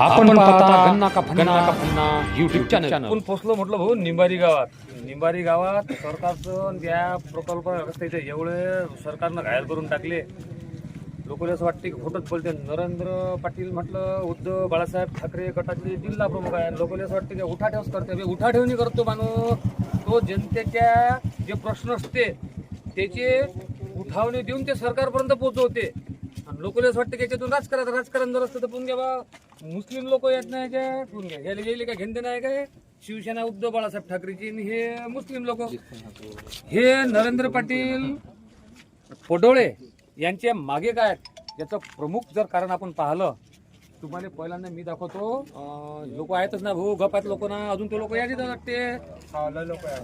आपण पाहता गन्ना का फन्ना का फन्ना युट्यूब चॅनल आपण पोचलो म्हटलं भाऊ निंबारी गावात. निंबारी गावात सरकारचं त्या प्रकल्प रस्त्याचे एवढे सरकारनं घायल करून टाकले. लोकांना असं वाटते की खोटंच बोलते. नरेंद्र पाटील म्हटलं उद्धव बाळासाहेब ठाकरे गटाचे जिल्हा प्रमुख आहे लोकांना असं वाटते की उठाठेवच करते. बे, उठाठेवणी करतो माणूस तो जनतेच्या जे प्रश्न असते त्याचे उठावणी देऊन ते सरकारपर्यंत पोहोचवते. आणि लोकांना असं वाटतं की याच्यातून राजकारण राजकारण जर असतं तर पुण्या बा मुस्लिम लोक येत नाही काय पुण्या याला गेले काय घेणते नाही काय शिवसेना उद्धव बाळासाहेब ठाकरेची आणि हे मुस्लिम लोक. हे नरेंद्र पाटील पडोळे यांच्या मागे काय याचं प्रमुख जर कारण आपण पाहिलं तुम्हाला पहिल्यांदा मी दाखवतो. लोक आहेतच ना भाऊ गपात लोक ना अजून तो लोक यायचे वाटते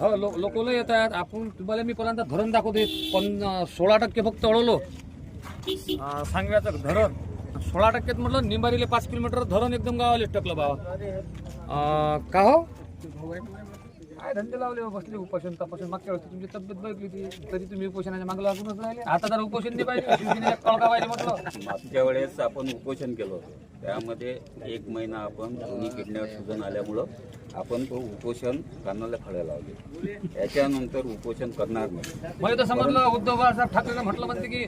हो लोक लय येतात. आपण तुम्हाला मी पहिल्यांदा धरण दाखवते पण सोळा टक्के फक्त अळवलो अं, सांगव्याचं धरण. सोळा टक्क्यात म्हटलं निंबारीले पाच किलोमीटर धरण एकदम गावाला टकलं बाबा. का हो? काय धंदे लावले हो, बसले उपोषण तपासून. मागच्या वेळेस तुमची तब्येत बघली होती तरी तुम्ही उपोषणाच्या मागं लागूनच राहिले. आता तर उपोषण नाही पाहिजे शिवसेनेच्या कळका पाहिजे म्हटलं. मागच्या वेळेस आपण उपोषण केलं होतं. त्यामध्ये एक महिना आपण दोन्ही किडनॅप सीझन आल्यामुळं आपण तो उपोषण कानाला खड्या लावले. याच्यानंतर उपोषण करणार नाही. मला तर समजलं उद्धव बाळासाहेब ठाकरेनं म्हटलं म्हणते की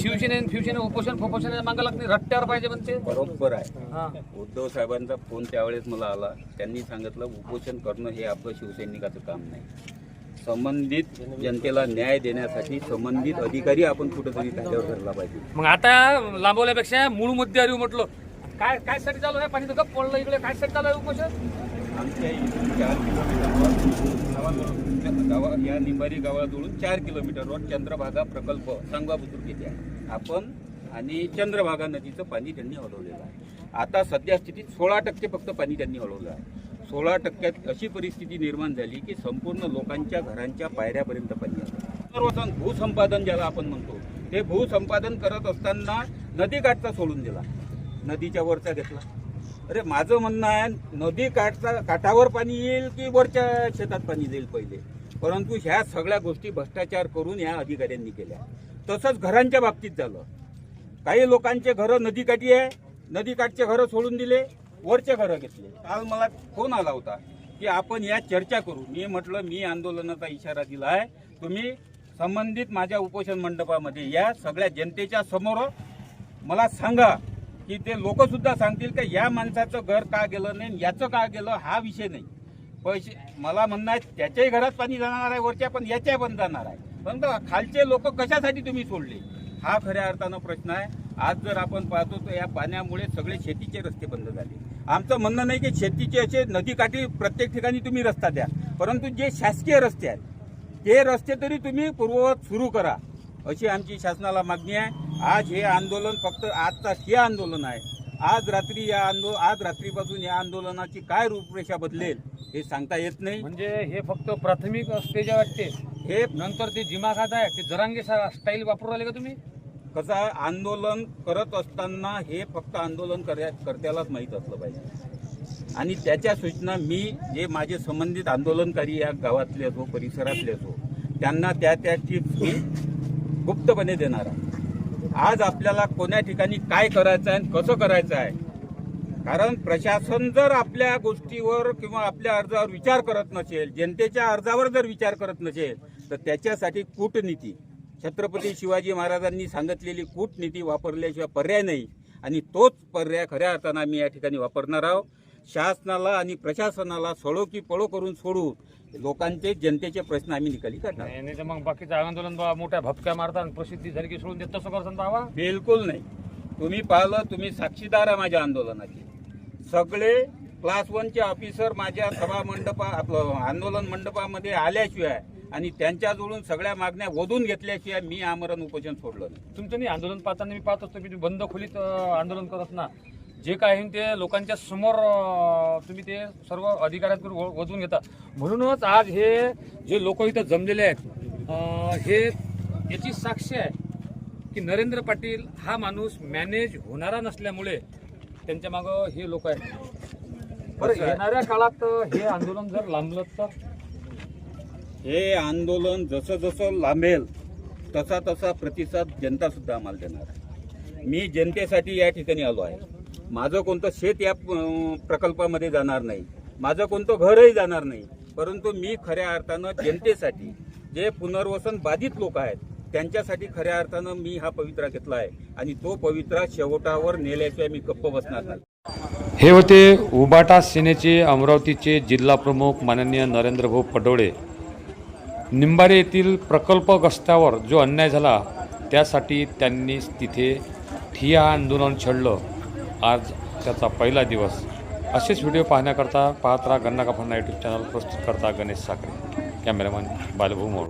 शिवसेने शिवसेने उपोषण फोपोषणाच्या मागं लागते रट्ट्यावर पाहिजे म्हणते. बरोबर आहे. उद्धव साहेबांचा फोन त्यावेळेस मला आला. त्यांनी सांगितलं उपोषण करणं हे आपलं शिवसैनिकाचं काम नाही. संबंधित जनतेला न्याय देण्यासाठी संबंधित अधिकारी आपण कुठेतरी त्याच्यावर धरला पाहिजे. मग आता लांबवल्यापेक्षा मूळ मुद्द्यावर येऊ म्हटलं. काय काय साठी चालू आहे? पाणी तर गप्प पडलं इकडे. काय साठी चालू आहे उपोषण? आमच्या इथून चार किलोमीटरवर गावा या निंबारी गावाजवळून चार किलोमीटरवर चंद्रभागा प्रकल्प सांगवा बुजुर्ग येथे आहे. आपण आणि चंद्रभागा नदीचं पाणी त्यांनी हलवलेलं आहे. आता सध्या स्थितीत सोळा टक्के फक्त पाणी त्यांनी हलवलं आहे. सोळा टक्क्यात अशी परिस्थिती निर्माण झाली की संपूर्ण लोकांच्या घरांच्या पायऱ्यापर्यंत पाणी सर्वसन भूसंपादन ज्याला आपण म्हणतो ते भूसंपादन करत असताना नदीकाठचा सोडून दिला. नदीच्या वरचा घेतला. अरे माझं म्हणणं आहे नदी काठचा काठावर पाणी येईल की वरच्या शेतात पाणी जाईल पहिले? परंतु ह्या सगळ्या गोष्टी भ्रष्टाचार करून या अधिकाऱ्यांनी केल्या. तसंच घरांच्या बाबतीत झालं. काही लोकांचे घरं नदीकाठी आहे. नदीकाठचे घरं सोडून दिले. वरचे घरं घेतले. काल मला फोन आला होता की आपण या चर्चा करू. मी म्हटलं मी आंदोलनाचा इशारा दिला आहे तुम्ही संबंधित माझ्या उपोषण मंडपामध्ये या सगळ्या जनतेच्या समोर मला सांगा की ते लोकसुद्धा सांगतील का या माणसाचं घर का गेलं नाही याचं का गेलं हा विषय नाही. पैसे मला म्हणणं आहे त्याच्याही घरात पाणी जाणार आहे वरच्या पण याच्या पण जाणार आहे. परंतु खालचे लोक कशासाठी तुम्ही सोडले? हा खऱ्या अर्थानं प्रश्न आहे. आज जर आपण पाहतो तर या पाण्यामुळे सगळे शेतीचे रस्ते बंद झाले. आमचं म्हणणं नाही की शेतीचे असे नदीकाठी प्रत्येक ठिकाणी तुम्ही रस्ता द्या. परंतु जे शासकीय रस्ते आहेत ते रस्ते तरी तुम्ही पूर्ववत सुरू करा. अशी आमची शासनाला मागणी आहे. आज हे आंदोलन फक्त आजचा हे आंदोलन आहे. आज रात्री या आंदो आज रात्रीपासून या आंदोलनाची काय रूपरेषा बदलेल हे सांगता येत नाही. म्हणजे हे फक्त प्राथमिक स्टेज वाटते हे नंतर ते जिमा खात आहे ते जरांगे स्टाईल वापरू राहिले का तुम्ही? कसं आहे आंदोलन करत असताना हे फक्त आंदोलन कर्या कर्त्यालाच माहीत असलं पाहिजे. आणि त्याच्या सूचना मी जे माझे संबंधित आंदोलनकारी या गावातले असो परिसरातले असो त्यांना त्या त्या टिप्स मी गुप्तपणे देणार आहे. आज आपल्याला कोण्या ठिकाणी काय करायचं आहे आणि कसं करायचं आहे? कारण प्रशासन जर आपल्या गोष्टीवर किंवा आपल्या अर्जावर विचार करत नसेल जनतेच्या अर्जावर जर विचार करत नसेल तर त्याच्यासाठी कूटनीती छत्रपती शिवाजी महाराजांनी सांगितलेली कूटनीती वापरल्याशिवाय पर्याय नाही. आणि तोच पर्याय खऱ्या अर्थानं आम्ही या ठिकाणी वापरणार आहोत. शासनाला आणि प्रशासनाला सळो की पळो करून सोडू लोकांचे जनतेचे प्रश्न आम्ही निकाली काढणार नाही नाही तर मग बाकीचं आंदोलन बा मोठ्या भपक्या मारतात आणि प्रसिद्धी झाली की सोडून देत तसं करतात बाबा. बिलकुल नाही. तुम्ही पाहिलं तुम्ही साक्षीदार आहे माझ्या आंदोलनाचे. सगळे क्लास वनचे ऑफिसर माझ्या सभा मंडपा आपलं आंदोलन मंडपामध्ये आल्याशिवाय आणि त्यांच्याजवळून सगळ्या मागण्या वधून घेतल्याशिवाय मी आमरण उपोषण सोडलं नाही. तुमचं मी आंदोलन पाहताना मी पाहत असतो की तुम्ही बंद खोलीत आंदोलन करत ना जे काय आहे ते लोकांच्या समोर तुम्ही ते सर्व अधिकाऱ्यांकडून व- वधून घेता. म्हणूनच आज हे जे लोक इथं जमलेले आहेत हे याची साक्ष आहे की नरेंद्र पाटील हा माणूस मॅनेज होणारा नसल्यामुळे त्यांच्या मागं हे लोक आहेत. बरं येणाऱ्या काळात हे आंदोलन जर लांबलं तर हे आंदोलन जसं जसं लांबेल तसा तसा प्रतिसाद जनता सुद्धा आम्हाला देणार आहे. मी जनतेसाठी या ठिकाणी आलो आहे. माझं कोणतं शेत या प्रकल्पामध्ये जाणार नाही. माझं कोणतं घरही जाणार नाही. परंतु मी खऱ्या अर्थानं जनतेसाठी जे पुनर्वसन बाधित लोक आहेत त्यांच्यासाठी खऱ्या अर्थानं मी हा पवित्रा घेतला आहे. आणि तो पवित्रा शेवटावर नेल्याशिवाय मी गप्प बसणार नाही. हे होते उबाटा सेनेचे अमरावतीचे जिल्हा प्रमुख माननीय नरेंद्रभाऊ पडोळे. निंबारे येथील प्रकल्पगस्त्यावर जो अन्याय झाला त्यासाठी त्यांनी तिथे ठिया आंदोलन छेडलं. आज त्याचा पहिला दिवस. असेच व्हिडिओ पाहण्याकरता पाहत राहा गन्ना कापडना यूट्यूब चॅनल. प्रस्तुत करता गणेश साखरे. कॅमेरामॅन बालभू मोड